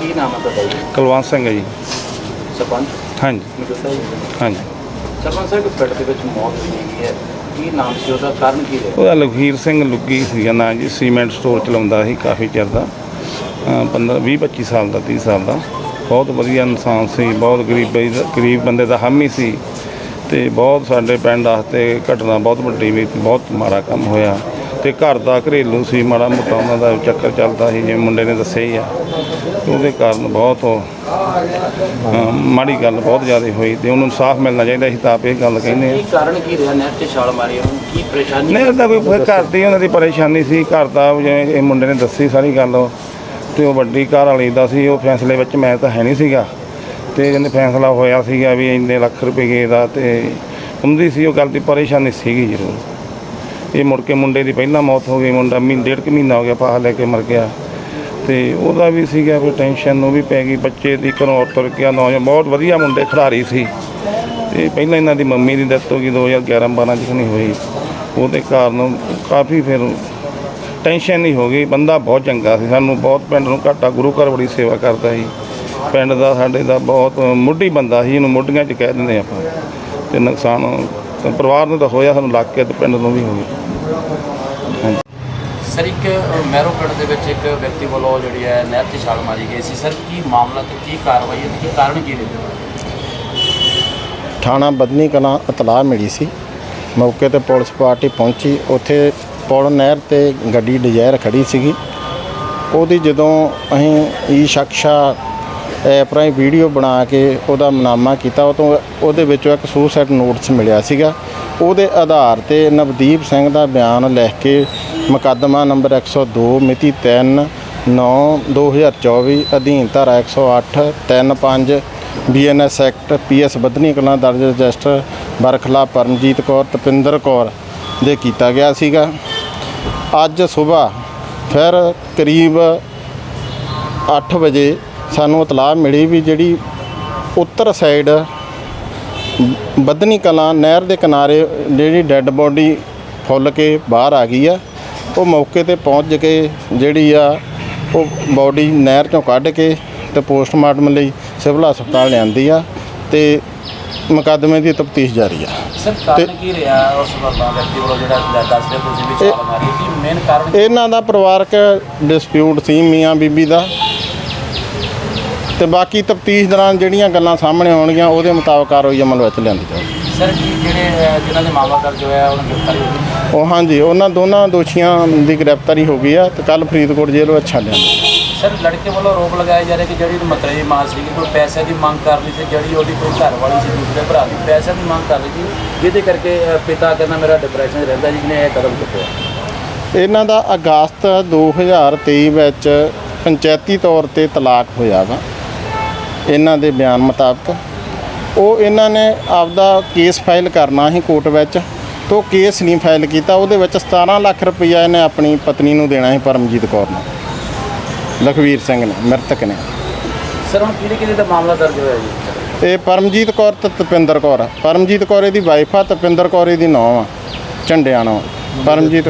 ਕੀ ਨਾਮ ਹੈ ਤੁਹਾਡਾ ਜੀ? ਕੁਲਵੰਤ ਸਿੰਘ ਹੈ ਜੀ। ਸਰਪੰਚ? ਹਾਂਜੀ। ਮੌਜੂਦਾ ਜੀ। ਹਾਂਜੀ। ਸਰਪੰਚ ਸਾਹਿਬ ਪਿੰਡ ਦੇ ਵਿੱਚ ਮੌਤ ਹੋਈ ਹੈ। ਕੀ ਨਾਮ ਸੀ ਉਹਦਾ? ਕਾਰਨ ਕੀ ਰਿਹਾ? ਉਹਦਾ ਲਖਵੀਰ ਸਿੰਘ ਲੁੱਗੀ ਸੀਗਾ ਨਾਂ ਜੀ। ਸੀਮੈਂਟ ਸਟੋਰ ਚਲਾਉਂਦਾ ਸੀ ਕਾਫੀ ਚਿਰ ਦਾ। 15 20 25 ਸਾਲ ਦਾ 30 ਸਾਲ ਦਾ। ਬਹੁਤ ਵਧੀਆ ਇਨਸਾਨ ਸੀ ਬਹੁਤ ਗਰੀਬੀ ਗਰੀਬ ਬੰਦੇ ਦਾ ਹਾਮੀ ਸੀ। ਤੇ ਬਹੁਤ ਸਾਡੇ ਪਿੰਡ ਵਾਸਤੇ ਘਟਨਾ ਬਹੁਤ ਵੱਡੀ ਵੀ ਬਹੁਤ ਮਾੜਾ ਕੰਮ ਹੋਇਆ। ਤੇ ਘਰ ਦਾ ਘਰੇਲੂ ਸੀ ਮਾੜਾ ਮੋਟਾ ਉਹਨਾਂ ਦਾ ਚੱਕਰ ਚੱਲਦਾ ਸੀ ਜਿਵੇਂ ਮੁੰਡੇ ਨੇ ਦੱਸਿਆ ਹੀ ਆ। ਉਹਦੇ ਕਾਰਨ ਬਹੁਤ ਉਹ, ਅਹ, ਮਾੜੀ ਗੱਲ ਬਹੁਤ ਜ਼ਿਆਦਾ ਹੋਈ ਤੇ ਉਹਨੂੰ ਇਨਸਾਫ ਮਿਲਣਾ ਚਾਹੀਦਾ ਸੀ ਤਾਂ ਆਪ ਇਹ ਗੱਲ ਕਹਿੰਦੇ ਆ। ਕੀ ਕਾਰਨ ਕੀ ਰਿਹਾ ਨਹਿਰ 'ਚ ਛਾਲ ਮਾਰੀ ਉਹਨੂੰ? ਕੀ ਪਰੇਸ਼ਾਨੀ? ਨਹੀਂ ਉਹਦਾ ਕੋਈ ਫਿਰ ਘਰ ਦੀ ਉਹਨਾਂ ਦੀ ਪਰੇਸ਼ਾਨੀ ਸੀ ਘਰ ਦਾ ਜਿਵੇਂ ਇਹ ਮੁੰਡੇ ਨੇ ਦੱਸੀ ਸਾਰੀ ਗੱਲ ਉਹ ਤੇ ਉਹ ਵੱਡੀ ਘਰ ਵਾਲੀ ਦਾ ਸੀ ਉਹ ਫੈਸਲੇ ਵਿੱਚ ਮੈਂ ਤਾਂ ਹੈ ਨਹੀਂ ਸੀਗਾ। ਤੇ ਜਿਹਨੇ ਫੈਸਲਾ ਹੋਇਆ ਸੀਗਾ ਵੀ ਇੰਨੇ ਲੱਖ ਰੁਪਏ ਦਾ ਤੇ ਹੁੰਦੀ ਸੀ ਉਹ ਗੱਲ ਦੀ ਪਰੇਸ਼ਾਨੀ ਸੀਗੀ ਜ਼ਰੂਰ। ਇਹ ਮੁੜ ਕੇ ਮੁੰਡੇ ਦੀ ਪਹਿਲਾਂ ਮੌਤ ਹੋ ਗਈ, ਮੁੰਡਾ ਮਹੀਨੇ ਡੇਢ ਕੁ ਮਹੀਨਾ ਹੋ ਗਿਆ ਪਾਹ ਲੈ ਕੇ ਮਰ ਗਿਆ। ਤੇ ਉਹਦਾ ਵੀ ਸੀਗਾ ਕੋਈ ਟੈਨਸ਼ਨ ਉਹ ਵੀ ਪੈ ਗਈ, ਬੱਚੇ ਦੀ ਘਰੋਂ ਤੁਰ ਗਿਆ ਨੌਜਵਾਨ, ਬਹੁਤ ਵਧੀਆ ਮੁੰਡੇ, ਖਿਡਾਰੀ ਸੀ। ਤੇ ਪਹਿਲਾਂ ਇਹਨਾਂ ਦੀ ਮੰਮੀ ਦੀ ਡੈਥ ਹੋ ਗਈ 2011 12 ਚ ਨਹੀਂ ਹੋਈ। ਉਹਦੇ ਕਾਰਨ ਕਾਫੀ ਫਿਰ ਟੈਨਸ਼ਨ ਨਹੀਂ ਹੋ ਗਈ। ਬੰਦਾ ਬਹੁਤ ਚੰਗਾ ਸੀ। ਸਾਨੂੰ ਬਹੁਤ ਪਿੰਡ ਨੂੰ ਘਾਟਾ, ਗੁਰੂ ਘਰ ਬੜੀ ਸੇਵਾ ਕਰਦਾ ਸੀ। ਪਿੰਡ ਦਾ, ਸਾਡੇ ਦਾ ਬਹੁਤ ਮੁੱਢੀ ਬੰਦਾ ਸੀ, ਇਹਨੂੰ ਮੁੱਢੀਆਂ ਚ ਕਹਿ ਦਿੰਦੇ ਆਪਾਂ। ਤੇ ਨੁਕਸਾਨ, ਪਰਿਵਾਰ ਨੂੰ ਤਾਂ ਹੋਇਆ ਸਾਨੂੰ ਲੱਗ ਕੇ ਤੇ ਪਿੰਡ ਨੂੰ ਵੀ ਹੋ ਗਿਆ। ਹਾਂਜੀ ਸਰ ਇੱਕ ਅ, ਦੇ ਵਿੱਚ ਇੱਕ ਵਿਅਕਤੀ ਵੱਲੋਂ ਜਿਹੜੀ ਹੈ ਨਹਿਰ 'ਚ ਛਾਲ ਮਾਰੀ ਗਈ ਸੀ। ਸਰ ਕੀ ਮਾਮਲਾ ਤੇ ਕੀ ਕਾਰਵਾਈ ਹੈ ਤੇ ਕੀ ਕਾਰਨ ਕੀ ਰਿਹਾ ਥਾਣਾ ਬਦਨੀ ਕਲਾ ਇਤਲਾਹ ਮਿਲੀ ਸੀ। ਮੌਕੇ ਤੇ ਪੁਲਿਸ ਪਾਰਟੀ ਪਹੁੰਚੀ। ਉੱਥੇ ਪੌੜ ਨਹਿਰ ਤੇ ਗੱਡੀ ਡਿਜ਼ਾਇਰ ਖੜੀ ਸੀਗੀ। ਉਹਦੀ ਜਦੋਂ ਅਸੀਂ ਈ ਸ਼ਖਸ਼ਾ ਐਪ ਰਾਹੀਂ ਵੀਡੀਓ ਬਣਾ ਕੇ ਉਹਦਾ ਮਨਾਮਾ ਕੀਤਾ। ਉਹ ਤੋਂ ਉਹਦੇ ਵਿੱਚੋਂ ਇੱਕ ਸੂਸਾਈਡ ਨੋਟਸ ਮਿਲਿਆ ਸੀਗਾ। ਉਹਦੇ ਆਧਾਰ ਤੇ ਨਵਦੀਪ ਸਿੰਘ ਦਾ ਬਿਆਨ ਲਿਖ ਕੇ ਮੁਕੱਦਮਾ ਨੰਬਰ 102 ਮਿਤੀ 3 9 2024 ਅਧੀਨ ਧਾਰਾ 108 35 BNS act PS Badhni Kalan ਦਰਜ ਰਜਿਸਟਰ ਬਰਖਲਾ ਪਰਮਜੀਤ ਕੌਰ, ਤਪਿੰਦਰ ਕੌਰ ਦੇ ਕੀਤਾ ਗਿਆ ਸੀਗਾ। ਅੱਜ ਸਵੇਰ ਫਿਰ ਕਰੀਬ 8 ਵਜੇ ਸਾਨੂੰ ਇਤਲਾਹ ਮਿਲੀ ਵੀ ਜਿਹੜੀ ਉੱਤਰ ਸਾਈਡ ਬਦਨੀ ਕਲਾਂ ਨਹਿਰ ਦੇ ਕਿਨਾਰੇ ਜਿਹੜੀ ਡੈੱਡ ਬੋਡੀ ਫੁੱਲ ਕੇ ਬਾਹਰ ਆ ਗਈ ਆ ਉਹ ਮੌਕੇ ਤੇ ਪਹੁੰਚ ਕੇ ਜਿਹੜੀ ਆ ਉਹ ਬੋਡੀ ਨਹਿਰ ਚੋਂ ਕੱਢ ਕੇ ਤੇ ਪੋਸਟਮਾਰਟਮ ਲਈ ਸਿਵਲ ਹਸਪਤਾਲ ਲਿਆਂਦੀ ਆ ਤੇ ਮੁਕੱਦਮੇ ਦੀ ਤਫਤੀਸ਼ ਜਾਰੀ ਆ। ਸਰ ਕਾਰਨ ਕੀ ਰਿਹਾ ਉਸ ਵੱਲੋਂ ਵਿਅਕਤੀ ਵੱਲੋਂ ਜਿਹੜਾ ਦੱਸ ਰਹੇ ਤੁਸੀਂ ਵੀ ਛਾਲ ਮਾਰੀ? ਕੀ ਮੇਨ ਕਾਰਨ ਇਹਨਾਂ ਦਾ ਪਰਿਵਾਰਕ ਡਿਸਪਿਊਟ ਸੀ ਮੀਆਂ ਬੀਬੀ ਦਾ। ਤੇ ਬਾਕੀ ਤਫਤੀਸ਼ ਦੌਰਾਨ ਜਿਹੜੀਆਂ ਗੱਲਾਂ ਸਾਹਮਣੇ ਆਉਣਗੀਆਂ ਉਹਦੇ ਮੁਤਾਬਕ ਕਾਰਵਾਈ ਅਮਲ ਵਿੱਚ ਲਿਆਂਦੀ ਜਾਊਗੀ। ਸਰ ਕੀ ਜਿਹੜੇ ਜਿਨ੍ਹਾਂ ਦੇ ਮਾਮਲਾ ਦਰਜ ਹੋਇਆ ਉਹਨਾਂ ਨੂੰ ਗ੍ਰਿਫਤਾਰੀ ਹੋਈ ਉਹ ਹਾਂਜੀ ਉਹਨਾਂ ਦੋਨਾਂ ਦੋਸ਼ੀਆਂ ਦੀ ਗ੍ਰਿਫਤਾਰੀ ਹੋ ਗਈ ਆ ਤੇ ਕੱਲ ਫਰੀਦਕੋਟ ਜੇਲ੍ਹ ਵਿੱਚ ਛੱਡਿਆ ਸਰ ਲੜਕੇ ਵੱਲੋਂ ਆਰੋਪ ਲਗਾਇਆ ਜਾ ਰਿਹਾ ਕਿ ਜਿਹੜੀ ਮਤਰੇ ਦੀ ਮਾਂ ਸੀਗੀ ਕੋਈ ਪੈਸੇ ਦੀ ਮੰਗ ਕਰ ਰਹੀ ਸੀ ਜਿਹੜੀ ਉਹਦੀ ਕੋਈ ਘਰ ਵਾਲੀ ਸੀ ਦੂਸਰੇ ਭਰਾ ਦੀ ਪੈਸੇ ਦੀ ਮੰਗ ਕਰ ਰਹੀ ਸੀ ਜਿਹਦੇ ਕਰਕੇ ਪਿਤਾ ਕਹਿੰਦਾ ਮੇਰਾ ਡਿਪਰੈਸ਼ਨ ਰਹਿੰਦਾ ਜਿਹਨੇ ਇਹ ਕਦਮ ਚੁੱਕਿਆ। ਇਹਨਾਂ ਦਾ ਅਗਸਤ 2023 ਵਿੱਚ ਪੰਚਾਇਤੀ ਤੌਰ ਤੇ ਤਲਾਕ ਹੋਇਆ ਵਾ। ਇਹਨਾਂ ਦੇ ਬਿਆਨ ਮੁਤਾਬਕ ਉਹ ਇਹਨਾਂ ਨੇ ਆਪਦਾ ਕੇਸ ਫਾਈਲ ਕਰਨਾ ਸੀ ਕੋਰਟ ਵਿੱਚ ਤੋਂ ਕੇਸ ਨਹੀਂ ਫਾਈਲ ਕੀਤਾ ਉਹਦੇ ਵਿੱਚ 17 ਲੱਖ ਰੁਪਈਆ ਇਹਨੇ ਆਪਣੀ ਪਤਨੀ ਨੂੰ ਦੇਣਾ ਸੀ ਪਰਮਜੀਤ ਕੌਰ ਨੂੰ ਲਖਵੀਰ ਸਿੰਘ ਨੇ ਮ੍ਰਿਤਕ ਨੇ। ਸਰ ਹੁਣ ਕਿਹਦੇ ਕਿਹਦੇ ਦਾ ਮਾਮਲਾ ਦਰਜ ਹੋਇਆ ਜੀ? ਇਹ ਪਰਮਜੀਤ ਕੌਰ ਤੇ ਤਪਿੰਦਰ ਕੌਰ ਆ। ਪਰਮਜੀਤ ਕੌਰ ਇਹਦੀ ਵਾਈਫ ਆ ਤਪਿੰਦਰ ਕੌਰ ਇਹਦੀ ਨੌਂ ਆ ਝੰਡਿਆਣਾ ਪਰਮਜੀਤ